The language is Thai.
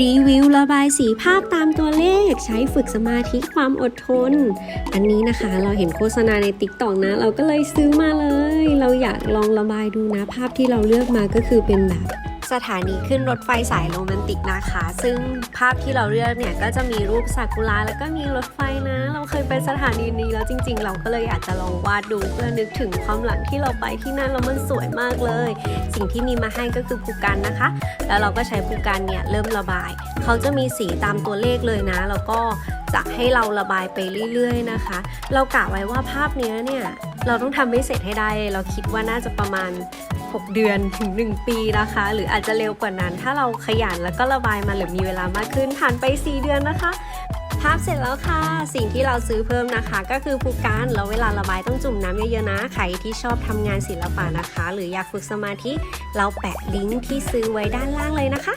รีวิวระบายสีภาพตามตัวเลขใช้ฝึกสมาธิความอดทน อันนี้นะคะเราเห็นโฆษณาในติ๊กต็อกนะ เราก็เลยซื้อมาเลย เราอยากลองระบายดูนะภาพที่เราเลือกมาก็คือเป็นแบบ สถานีขึ้นรถไฟสายโรแมนติกนะคะ ซึ่งภาพที่เราเลือกเนี่ยก็จะมีรูปซากุระแล้วก็มีรถไฟนะ เราเคยไปสถานีนี้แล้วจริง ๆ เราก็เลยอยากจะลองวาดดูเพื่อนึกถึงความหลังที่เราไปที่นั่นแล้วมันสวยมากเลย สิ่งที่มีมาให้ก็คือภูกันนะคะ แล้วเราก็ใช้ภูกันเนี่ยเริ่มระบาย เขาจะมีสีตามตัวเลขเลยนะ แล้วก็ จะให้เราระบายไปเรื่อย ๆ นะคะ เรากะไว้ว่าภาพเนี้เนี่ยเราต้องทำให้เสร็จให้ได้เลยเราคิดว่าน่าจะประมาณ 6 เดือนถึง 1 ปีนะคะ หรืออาจจะเร็วกว่านั้น ถ้าเราขยันแล้วก็ระบายมันหรือมีเวลามากขึ้นผ่านไป 4 เดือนนะคะภาพเสร็จแล้วค่ะ สิ่งที่เราซื้อเพิ่มนะคะ ก็คือภูการแล้วเวลาระบายต้องจุ่มน้ำเยอะๆนะ ใครที่ชอบทำงานศิลปะนะคะ หรืออยากฝึกสมาธิ เราแปะลิงก์ที่ซื้อไว้ด้านล่างเลยนะคะ